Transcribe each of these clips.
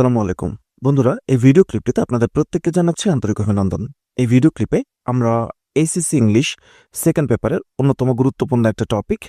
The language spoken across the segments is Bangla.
আসসালামু আলাইকুম। বন্ধুরা, এই ভিডিও ক্লিপটিতে আপনাদের প্রত্যেককে জানাচ্ছি আন্তরিক অভিনন্দন। এই ভিডিও ক্লিপে আমরা এসিসি ইংলিশ সেকেন্ড পেপারের অন্যতম গুরুত্বপূর্ণ একটা টপিক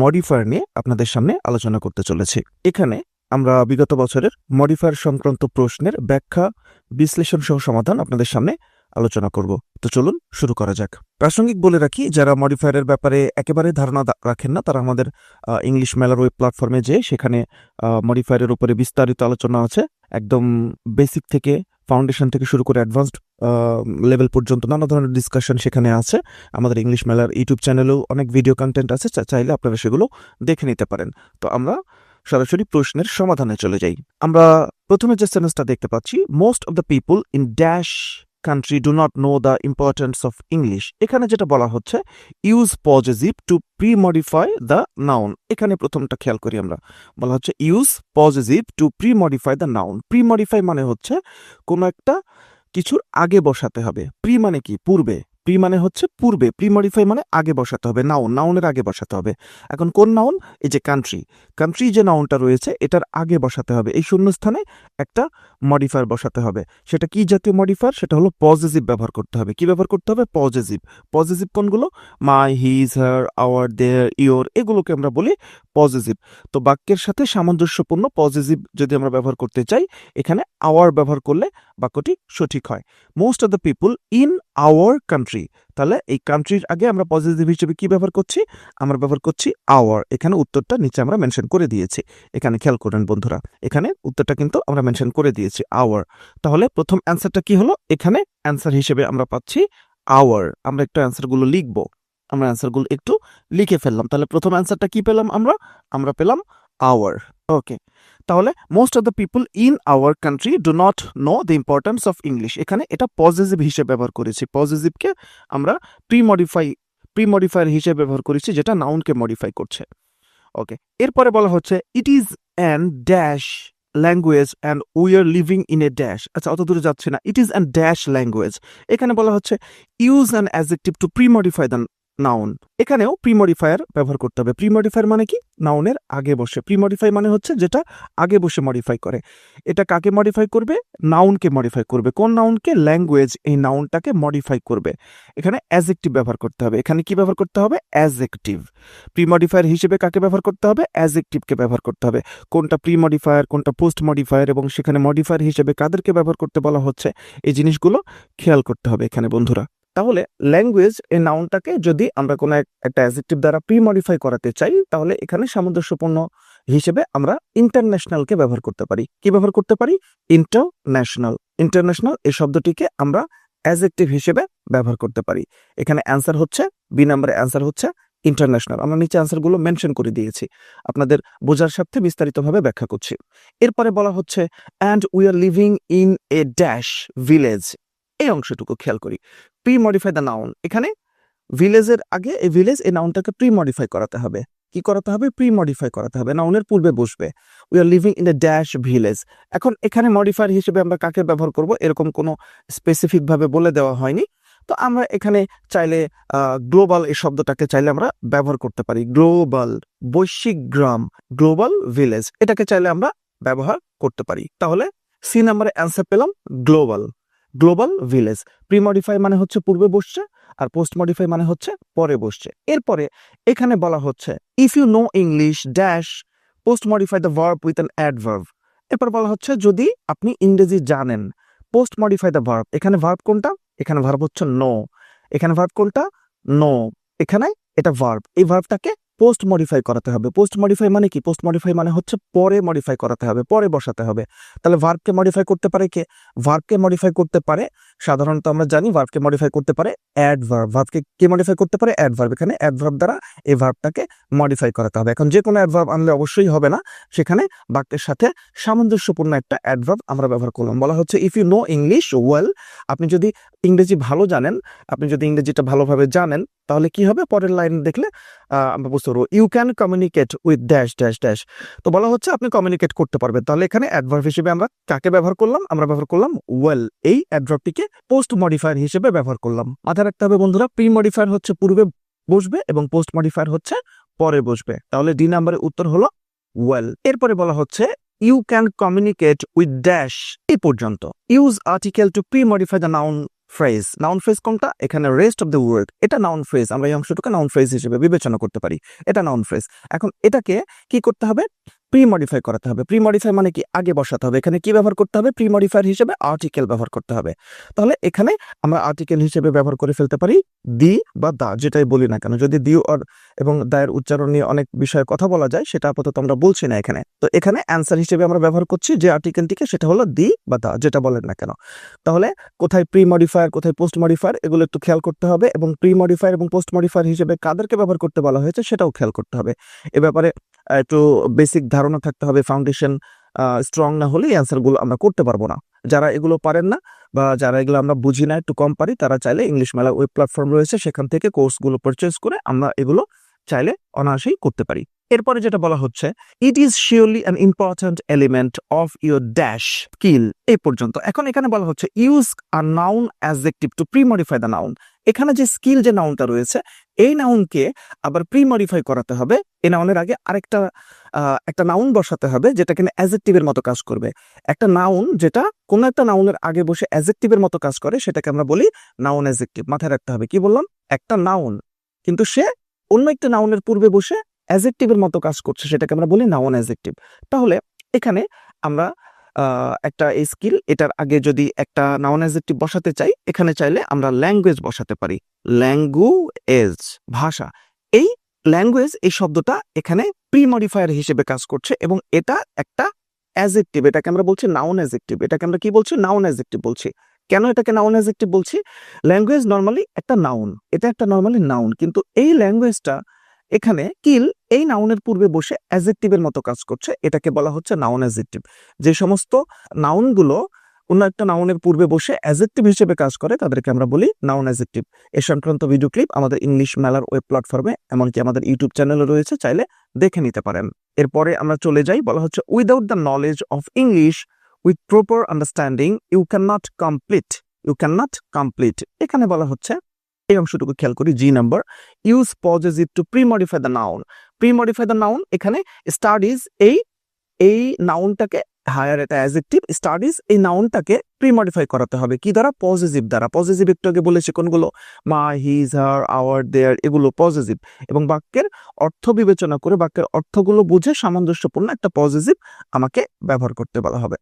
মডিফায়ার নিয়ে আপনাদের সামনে আলোচনা করতে চলেছি। এখানে আমরা বিগত বছরের মডিফায়ার সংক্রান্ত প্রশ্নের ব্যাখ্যা, বিশ্লেষণ সহ সমাধান আপনাদের সামনে আলোচনা করব। তো চলুন শুরু করা যাক। প্রাসঙ্গিক বলে রাখি, যারা মডিফায়ারের ব্যাপারে একেবারে ধারণা রাখেন না, তারা আমাদের ইংলিশ মেলার ওয়েব প্ল্যাটফর্মে যেয়ে সেখানে মডিফায়ারের উপরে বিস্তারিত আলোচনা আছে। একদম বেসিক থেকে ফাউন্ডেশন থেকে শুরু করে অ্যাডভান্সড লেভেল পর্যন্ত নানা ধরনের ডিসকাশন সেখানে আছে। আমাদের ইংলিশ মেলার ইউটিউব চ্যানেলেও অনেক ভিডিও কন্টেন্ট আছে চাইলে আপনারা সেগুলো দেখে নিতে পারেন। তো আমরা সরাসরি প্রশ্নের সমাধানে চলে যাই। আমরা প্রথমে যে সেন্টেন্সটা দেখতে পাচ্ছি most of the people in dash country do not know the importance of English এখানে যেটা বলা হচ্ছে use positive to premodify the noun এখানে প্রথমটা খেয়াল করি আমরা। বলা হচ্ছে use positive to premodify the noun premodify মানে হচ্ছে, কোনো একটা কিছুর আগে বসাতে হবে। প্রি মানে কি? পূর্বে। প্রি মানে হচ্ছে পূর্বে প্রি মডিফাই মানে আগে বসাতে হবে নাউন নাউনের আগে বসাতে হবে। এখন কোন নাউন এই যে কান্ট্রি কান্ট্রি যে নাউনটা রয়েছে, এটার আগে বসাতে হবে। এই শূন্যস্থানে একটা মডিফায়ার বসাতে হবে। সেটা কি জাতীয় মডিফায়ার সেটা হলো পজিটিভ ব্যবহার করতে হবে। কি ব্যবহার করতে হবে? পজিটিভ পজিটিভ কোনগুলো? My his her our their your এগুলোকে আমরা বলি পজিটিভ তো বাক্যের সাথে সামঞ্জস্যপূর্ণ পজিটিভ যদি আমরা ব্যবহার করতে চাই, এখানে আওয়ার ব্যবহার করলে বাক্যটি সঠিক হয়। Most of the people in our country তাহলে এই কান্ট্রির আগে আমরা পজিটিভ হিসেবে কি ব্যবহার করছি? আমরা ব্যবহার করছি আওয়ার এখানে উত্তরটা নিচে আমরা মেনশন করে দিয়েছি। এখানে খেয়াল করেন বন্ধুরা, এখানে উত্তরটা কিন্তু আমরা মেনশন করে দিয়েছি আওয়ার তাহলে প্রথম অ্যান্সারটা কি হলো? এখানে অ্যান্সার হিসেবে আমরা পাচ্ছি আওয়ার আমরা একটু অ্যান্সারগুলো লিখব। আমরা অ্যান্সারগুলো একটু লিখে ফেললাম। তাহলে প্রথম অ্যান্সারটা কি পেলাম আমরা? আমরা পেলাম আওয়ার ওকে তাহলে most of the people in our country do not know the importance of English এখানে এটা পজিটিভ হিসেবে ব্যবহার করেছি। পজিটিভকে আমরা প্রি মডিফাই প্রি মডিফায়ার হিসেবে ব্যবহার করেছি, যেটা নাউনকে মডিফাই করছে। ওকে এরপরে বলা হচ্ছে it is an dash language and we are living in a dash আচ্ছা অত দূরে যাচ্ছে না। It is an dash language এখানে বলা হচ্ছে use an adjective to premodify the noun এখানেও প্রিমডিফায়ার ব্যবহার করতে হবে। প্রিমডিফায়ার মানে কি? নাউনের আগে বসে। প্রিমডিফাই মানে হচ্ছে যেটা আগে বসে মডিফাই করে। এটা কাকে মডিফাই করবে? নাউনকে মডিফাই করবে। কোন নাউনকে ল্যাঙ্গুয়েজ এই নাউনটাকে মডিফাই করবে। এখানে অ্যাজেক্টিভ ব্যবহার করতে হবে। এখানে কি ব্যবহার করতে হবে? অ্যাজেক্টিভ প্রিমডিফায়ার হিসেবে কাকে ব্যবহার করতে হবে? অ্যাজেক্টিভকে ব্যবহার করতে হবে। কোনটা প্রিমডিফায়ার কোনটা পোস্ট মডিফায়ার এবং সেখানে মডিফায়ার হিসেবে কাদেরকে ব্যবহার করতে বলা হচ্ছে? এই জিনিসগুলো খেয়াল করতে হবে এখানে বন্ধুরা। তাহলে ল্যাঙ্গুয়েজ এই নাউনটাকে যদি আমরা কোনো একটা অ্যাজেক্টিভ দ্বারা প্রি মডিফাই করাতে চাই, তাহলে এখানে সামঞ্জস্যপূর্ণ হিসেবে আমরা ইন্টারন্যাশনালকে ব্যবহার করতে পারি। কি ব্যবহার করতে পারি? ইন্টারন্যাশনাল ইন্টারন্যাশনাল এই শব্দটিকে আমরা অ্যাজেক্টিভ হিসেবে ব্যবহার করতে পারি। এখানে অ্যান্সার হচ্ছে বি নাম্বারে অ্যান্সার হচ্ছে ইন্টারন্যাশনাল আমরা নিচে অ্যান্সারগুলো মেনশন করে দিয়েছি। আপনাদের বোঝার স্বার্থে বিস্তারিতভাবে ব্যাখ্যা করছি। এরপরে বলা হচ্ছে and we are living in a dash village এই অংশটুকু খেয়াল করি। প্রি মডিফাই দ্য নাউন এখানে ভিলেজের আগে এই ভিলেজ এই নাউনটাকে প্রি মডিফাই করাতে হবে। কি করাতে হবে? প্রি মডিফাই করাতে হবে। নাউনের পূর্বে বসবে। We are living in a dash village এখন এখানে মডিফায়ার হিসেবে আমরা কাকে ব্যবহার করব? এরকম কোনো স্পেসিফিকভাবে বলে দেওয়া হয়নি। তো আমরা এখানে চাইলে গ্লোবাল এই শব্দটাকে চাইলে আমরা ব্যবহার করতে পারি। গ্লোবাল বৈশ্বিক গ্রাম গ্লোবাল ভিলেজ এটাকে চাইলে আমরা ব্যবহার করতে পারি। তাহলে সি নাম্বারে অ্যান্সার পেলাম global global village pre modify মানে হচ্ছে পূর্বে বসছে আর পোস্ট মডিফাই মানে হচ্ছে পরে বসছে। এরপরে এখানে বলা হচ্ছে if you know English dash postmodify the verb with an adverb এরপর বলা হচ্ছে, যদি আপনি ইংরেজি জানেন পোস্ট মডিফাই দ্য ভার্ব এখানে ভার্ব কোনটা? এখানে ভার্ব হচ্ছে নো এখানে ভার্ব কোনটা? নো এখানে এটা ভার্ব এই ভার্বটাকে পোস্ট মডিফাই করাতে হবে। পোস্ট মডিফাই মানে কি? পোস্ট মডিফাই মানে হচ্ছে পরে মডিফাই করাতে হবে, পরে বসাতে হবে। তাহলে ভার্বকে মডিফাই করতে পারে কে? ভার্বকে মডিফাই করতে পারে, সাধারণত আমরা জানি ভার্বকে মডিফাই করতে পারে অ্যাডভার্ব ভার্বকে কে মডিফাই করতে পারে? অ্যাডভার্ব এখানে অ্যাডভার্ব দ্বারা এই ভার্বটাকে মডিফাই করাতে হবে। এখন যে কোনো অ্যাডভার্ব আনলে অবশ্যই হবে না। সেখানে বাক্যের সাথে সামঞ্জস্যপূর্ণ একটা অ্যাডভার্ব আমরা ব্যবহার করলাম। বলা হচ্ছে if you know English well আপনি যদি ইংরেজি ভালো জানেন, আপনি যদি ইংরেজিটা ভালোভাবে জানেন, তাহলে কি হবে? পরের লাইন দেখলে আমরা বুঝতে পারব you can communicate with dash dash dash তো বলা হচ্ছে আপনি কমিউনিকেট করতে পারবেন। তাহলে এখানে অ্যাডভার্ব হিসেবে আমরা কাকে ব্যবহার করলাম? আমরা ব্যবহার করলাম ওয়েল এই অ্যাডভার্বটিকে পোস্ট মডিফায়ার হিসেবে ব্যবহার করলাম। মাথায় রাখতে হবে বন্ধুরা প্রি মডিফায়ার হচ্ছে পূর্বে বসবে এবং পোস্ট মডিফায়ার হচ্ছে পরে বসবে। তাহলে ডি নাম্বারের উত্তর হলো ওয়েল এরপরে বলা হচ্ছে you can communicate with dash এই পর্যন্ত। Use article to premodify the noun phrase noun phrase কোনটা? এখানে রেস্ট অফ দ্য ওয়ার্ড এটা নাউন ফ্রেজ আমরা এই অংশটুকু নাউন ফ্রেজ হিসেবে বিবেচনা করতে পারি, এটা নাউন ফ্রেজ এখন এটাকে কি করতে হবে? প্রি মডিফাই করাতে হবে। প্রি মডিফাই মানে কি? আগে বসাতে হবে। এখানে কি ব্যবহার করতে হবে? প্রি মডিফায়ার হিসেবে আর্টিকেল ব্যবহার করতে হবে। তাহলে এখানে আমরা আর্টিকেল হিসেবে ব্যবহার করে ফেলতে পারি দি বা দা যেটাই বলি না কেন। যদি দি অর এবং দায়ের উচ্চারণ নিয়ে অনেক বিষয়ে কথা বলা যায়, সেটা আপাতত আমরা বলছি না এখানে। তো এখানে অ্যান্সার হিসেবে আমরা ব্যবহার করছি যে আর্টিকেলটিকে সেটা হলো দি বা দা যেটা বলেন না কেন। তাহলে কোথায় প্রি মডিফায়ার কোথায় পোস্ট মডিফায়ার এগুলো একটু খেয়াল করতে হবে এবং প্রি মডিফায়ার এবং পোস্ট মডিফায়ার হিসেবে কাদেরকে ব্যবহার করতে বলা হয়েছে, সেটাও খেয়াল করতে হবে। এ ব্যাপারে একটু বেসিক ধারণা থাকতে হবে ফাউন্ডেশন স্ট্রং না হলে অ্যান্সারগুলো আমরা করতে পারব না। যারা এগুলো পারেন না বা যারা এগুলো আমরা বুঝি না, একটু কম পারি, তারা চাইলে ইংলিশ মেলা ওয়েব প্ল্যাটফর্ম রয়েছে, সেখান থেকে কোর্সগুলো পারচেস করে আমরা এগুলো চাইলে অনায়াসেই করতে পারি। এরপরে যেটা বলা হচ্ছে it is surely an important element of your dash skill এই পর্যন্ত। এখন এখানে বলা হচ্ছে use a noun adjective to premodify the noun এখানে যে স্কিল যে নাউনটা রয়েছে, এই নাউনকে আবার প্রি মডিফাই করাতে হবে। এই নাউনের আগে আরেকটা একটা নাউন বসাতে হবে, যেটা কিনা অ্যাজেক্টিভের মতো কাজ করবে। একটা নাউন যেটা কোনো একটা নাউনের আগে বসে অ্যাজেক্টিভের মতো কাজ করে, সেটাকে আমরা বলি নাউন অ্যাজেক্টিভ মাথায় রাখতে হবে। কি বললাম? একটা নাউন কিন্তু সে অন্য একটা নাউনের পূর্বে বসে অ্যাজেক্টিভের মতো কাজ করছে, সেটাকে আমরা বলি নাউন অ্যাজেক্টিভ তাহলে এখানে আমরা একটা স্কিল এটার আগে যদি একটা নাউন অ্যাজেক্টিভ বসাতে চাই, এখানে চাইলে আমরা ল্যাঙ্গুয়েজ বসাতে পারি। ল্যাঙ্গুয়েজ ভাষা। এই ল্যাঙ্গুয়েজ এই শব্দটা এখানে প্রি মডিফায়ার হিসেবে কাজ করছে এবং এটা একটা অ্যাজেক্টিভ এটাকে আমরা বলছি নাউন অ্যাজেক্টিভ এটাকে আমরা কি বলছি? নাউন অ্যাজেক্টিভ বলছি। কেন এটাকে নাউন অ্যাজেক্টিভ বলছি? ল্যাঙ্গুয়েজ নর্মালি একটা নাউন এটা একটা নর্মালি নাউন কিন্তু এই ল্যাঙ্গুয়েজটা এখানে কিল এই নাউনের পূর্বে বসে অ্যাজেক্টিভের মতো কাজ করছে। এটাকে বলা হচ্ছে নাউন অ্যাজেক্টিভ যে সমস্ত নাউনগুলো অন্য একটা নাউনের পূর্বে বসে অ্যাজেক্টিভ হিসেবে কাজ করে, তাদেরকে আমরা বলি নাউন অ্যাজেক্টিভ এ সংক্রান্ত ভিডিও ক্লিপ আমাদের ইংলিশ মেলার ওয়েব প্ল্যাটফর্মে এমনকি আমাদের ইউটিউব চ্যানেলে রয়েছে, চাইলে দেখে নিতে পারেন। এরপরে আমরা চলে যাই, বলা হচ্ছে without the knowledge of English with proper understanding you can not complete you can not complete এখানে বলা হচ্ছে এই অংশটুকু খেয়াল করি G number use positive to premodify the noun premodify the noun এখানে স্টাডিজ এই এই নাউনটাকে হায়ার এটা অ্যাজেক্টিভ স্টাডিজ এই নাউনটাকে প্রি মডিফাই করাতে হবে। কি দ্বারা? পজিটিভ দ্বারা। পজিটিভ একটু আগে বলেছি কোনগুলো? মা হিজ হার আওয়ার দেয়ার এগুলো পজিটিভ এবং বাক্যের অর্থ বিবেচনা করে বাক্যের অর্থগুলো বুঝে সামঞ্জস্যপূর্ণ একটা পজিটিভ আমাকে ব্যবহার করতে বলা হবে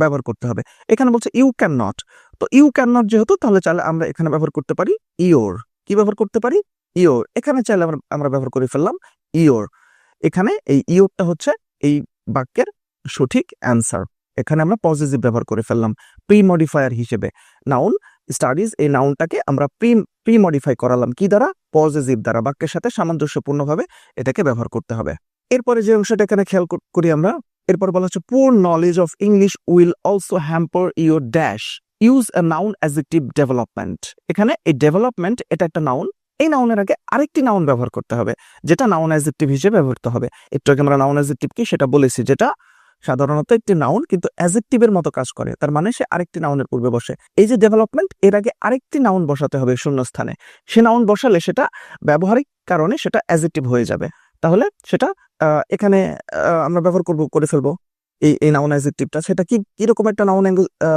ব্যবহার করতে হবে। এখানে বলছে ইউ ক্যান নট তো ইউ ক্যান নট যেহেতু, তাহলে চাইলে আমরা এখানে ব্যবহার করতে পারি ইওর কি ব্যবহার করতে পারি? ইওর এখানে চাইলে আমরা আমরা ব্যবহার করে ফেললাম ইওর এখানে এই ইওরটা হচ্ছে এই বাক্যের সঠিক অ্যান্সার এখানে আমরা পজিটিভ ব্যবহার করে ফেললাম প্রি মডিফায়ার হিসেবে। নাউন স্টাডিজ এই নাউনটাকে আমরা প্রি প্রি মডিফাই করালাম কি দ্বারা? পজিটিভ দ্বারা, বাক্যের সাথে সামঞ্জস্যপূর্ণভাবে এটাকে ব্যবহার করতে হবে। এরপরে যে অংশটা এখানে খেয়াল করি আমরা, এরপর বলা হচ্ছে poor knowledge of English will also hamper your dash use a noun adjective development এখানে এই ডেভেলপমেন্ট এটা একটা নাউন এই নাউনের আগে আরেকটি নাউন ব্যবহার করতে হবে, যেটা নাউন অ্যাজেক্টিভ হিসেবে ব্যবহৃত হবে। একটু আগে আমরা নাউন অ্যাজেক্টিভ কি সেটা বলেছি, যেটা সাধারণত একটি নাউন কিন্তু অ্যাজেক্টিভের মতো কাজ করে, তার মানে সে আরেকটি নাউনের পূর্বে বসে। এই যে ডেভেলপমেন্ট এর আগে আরেকটি নাউন বসাতে হবে শূন্যস্থানে। সে নাউন বসালে সেটা ব্যবহারিক কারণে সেটা অ্যাজেক্টিভ হয়ে যাবে। তাহলে সেটা এখানে আমরা ব্যবহার করব, করে ফেলব। এই এই নাউন অ্যাজেক্টিভটা সেটা কি, কীরকম একটা নাউন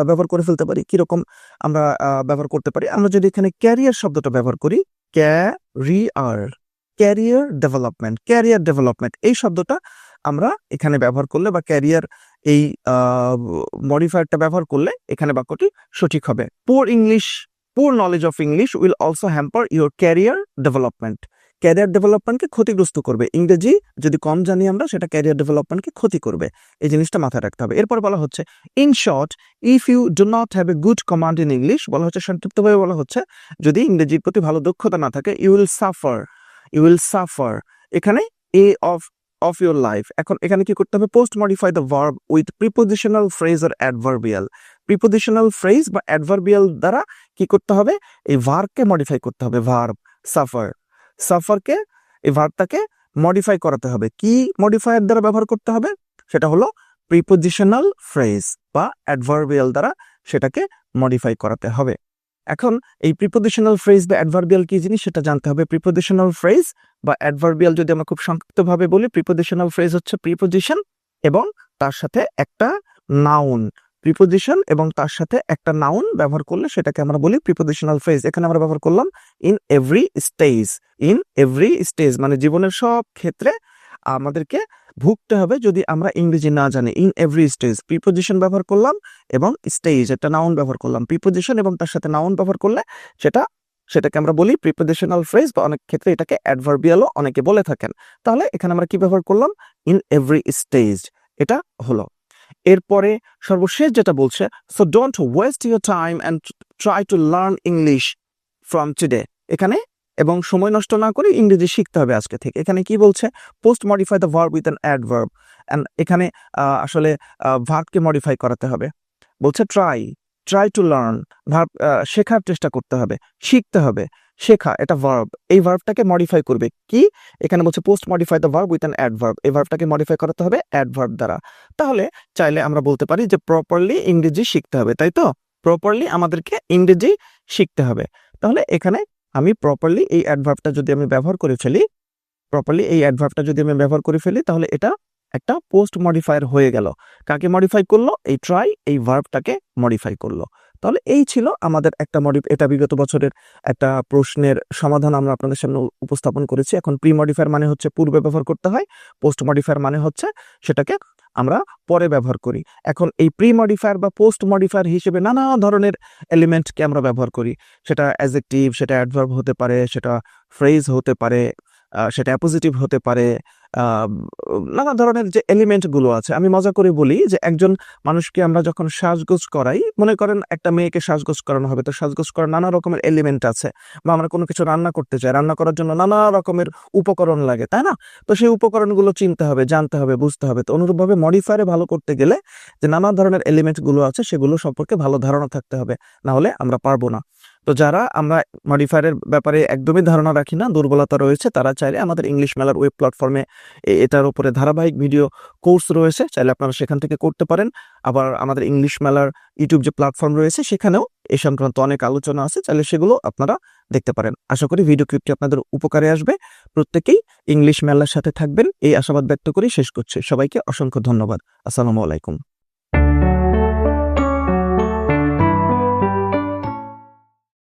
ব্যবহার করে ফেলতে পারি? কীরকম আমরা ব্যবহার করতে পারি? আমরা যদি এখানে ক্যারিয়ার শব্দটা ব্যবহার করি career career development career development এই শব্দটা আমরা এখানে ব্যবহার করলে বা ক্যারিয়ার এই মডিফায়ারটা ব্যবহার করলে এখানে বাক্যটি সঠিক হবে। Poor English poor knowledge of English will also hamper your career development career ডেভেলপমেন্টকে ক্ষতিগ্রস্ত করবে। ইংরেজি যদি কম জানি আমরা, সেটা ক্যারিয়ার ডেভেলপমেন্টকে ক্ষতি করবে। এই জিনিসটা মাথায় রাখতে হবে। এরপর বলা হচ্ছে in short if you do not have a good command in English বলা হচ্ছে, সংক্ষিপ্তভাবে বলা হচ্ছে, যদি ইংরেজির প্রতি ভালো দক্ষতা না থাকে you will suffer you will suffer এখানে a of of your life এখন এখানে কি করতে হবে? Postmodify the verb with prepositional phrase R adverbial prepositional phrase বা অ্যাডভার্বিয়াল দ্বারা কি করতে হবে? এই ভার্বকে মডিফাই করতে হবে। ভার্ব সাফার সাফারকে এই ভার্বটাকে মডিফাই করাতে হবে। কি মডিফায়ার দ্বারা ব্যবহার করতে হবে? সেটা হলো প্রিপোজিশনাল ফ্রেজ বা অ্যাডভার্বিয়াল দ্বারা সেটাকে মডিফাই করাতে হবে। এখন এই প্রিপোজিশনাল ফ্রেজ বা অ্যাডভার্বিয়াল কি জিনিস সেটা জানতে হবে। প্রিপোজিশনাল ফ্রেজ বা অ্যাডভার্বিয়াল যদি আমরা খুব সংক্ষিপ্তভাবে বলি প্রিপোজিশনাল ফ্রেজ হচ্ছে প্রিপোজিশন এবং তার সাথে একটা নাউন প্রিপোজিশন এবং তার সাথে একটা নাউন ব্যবহার করলে সেটাকে আমরা বলি প্রিপোজিশনাল ফ্রেজ এখানে আমরা ব্যবহার করলাম in every stage in every stage মানে জীবনের সব ক্ষেত্রে আমাদেরকে ভুগতে হবে যদি আমরা ইংরেজি না জানি। ইন এভরি স্টেজ প্রিপোজিশন ব্যবহার করলাম এবং স্টেজ একটা নাউন ব্যবহার করলাম। প্রিপোজিশন এবং তার সাথে নাউন ব্যবহার করলে সেটা, সেটাকে আমরা বলি প্রিপোজিশনাল ফ্রেজ বা অনেক ক্ষেত্রে এটাকে অ্যাডভার্বিয়ালও অনেকে বলে থাকেন। তাহলে এখানে আমরা কি ব্যবহার করলাম? ইন এভরি স্টেজ এটা হলো। এরপরে সর্বশেষ যেটা বলছে so don't waste your time and try to learn English from today এখানে এবং সময় নষ্ট না করে ইংরেজি শিখতে হবে আজকে থেকে। এখানে কি বলছে? Post modify the verb with an adverb and এখানে আসলে ভার্বকে মডিফাই করাতে হবে। বলছে try try to learn verb শেখার চেষ্টা করতে হবে, শিখতে হবে, শেখা, এটা ভার্ব এই ভার্বটাকে মডিফাই করবে কি? এখানে বলছে post modify the verb with an adverb এই ভার্বটাকে মডিফাই করাতে হবে অ্যাডভার্ব দ্বারা। তাহলে, চাইলে আমরা বলতে পারি যে প্রপারলি ইংরেজি শিখতে হবে, তাই তো? প্রপারলি আমাদেরকে ইংরেজি শিখতে হবে। তাহলে এখানে আমি প্রপারলি এই অ্যাডভার্বটা যদি আমি ব্যবহার করে ফেলি প্রপারলি এই অ্যাডভার্বটা যদি আমি ব্যবহার করে ফেলি, তাহলে এটা একটা পোস্ট মডিফায়ার হয়ে গেল। কাকে মডিফাই করল? এই ট্রাই এই ভার্বটাকে মডিফাই করল। তাহলে এই ছিল আমাদের একটা মডি এটা বিগত বছরের একটা প্রশ্নের সমাধান আমরা আপনাদের সামনে উপস্থাপন করেছি। এখন প্রি মডিফায়ার মানে হচ্ছে পূর্বে ব্যবহার করতে হয় পোস্ট মডিফায়ার মানে হচ্ছে সেটাকে আমরা পরে ব্যবহার করি। এখন এই প্রি মডিফায়ার বা পোস্ট মডিফায়ার হিসেবে নানা ধরনের এলিমেন্টকে আমরা ব্যবহার করি। সেটা অ্যাজেক্টিভ সেটা অ্যাডভার্ব হতে পারে, সেটা ফ্রেজ হতে পারে সেটা অ্যাপোজিটিভ হতে পারে নানা ধরনের যে এলিমেন্টগুলো আছে, আমি মজা করে বলি যে একজন মানুষকে আমরা যখন সাজগোজ করাই, মনে করেন একটা মেয়েকে সাজগোজ করানো হবে, তো সাজগোজ করার নানা রকমের এলিমেন্ট আছে বা আমরা কোনো কিছু রান্না করতে চাই, রান্না করার জন্য নানা রকমের উপকরণ লাগে, তাই না? তো সেই উপকরণগুলো চিনতে হবে, জানতে হবে, বুঝতে হবে। তো অনুরূপভাবে মডিফায়ারে ভালো করতে গেলে যে নানা ধরনের এলিমেন্টগুলো আছে, সেগুলো সম্পর্কে ভালো ধারণা থাকতে হবে, না হলে আমরা পারব না। তো যারা আমরা মডিফায়ারের ব্যাপারে একদমই ধারণা রাখি না, দুর্বলতা রয়েছে, তারা চাইলে আমাদের ইংলিশ মেলার ওয়েব প্ল্যাটফর্মে এটার উপরে ধারাবাহিক ভিডিও কোর্স রয়েছে, চাইলে আপনারা সেখান থেকে করতে পারেন। আবার আমাদের ইংলিশ মেলার ইউটিউব যে প্ল্যাটফর্ম রয়েছে, সেখানেও এই সংক্রান্ত অনেক আলোচনা আছে, চাইলে সেগুলো আপনারা দেখতে পারেন। আশা করি ভিডিও ক্লিপটি আপনাদের উপকারে আসবে। প্রত্যেকেই ইংলিশ মেলার সাথে থাকবেন, এই আশাবাদ ব্যক্ত করেই শেষ করছে। সবাইকে অসংখ্য ধন্যবাদ। আসসালামু আলাইকুম।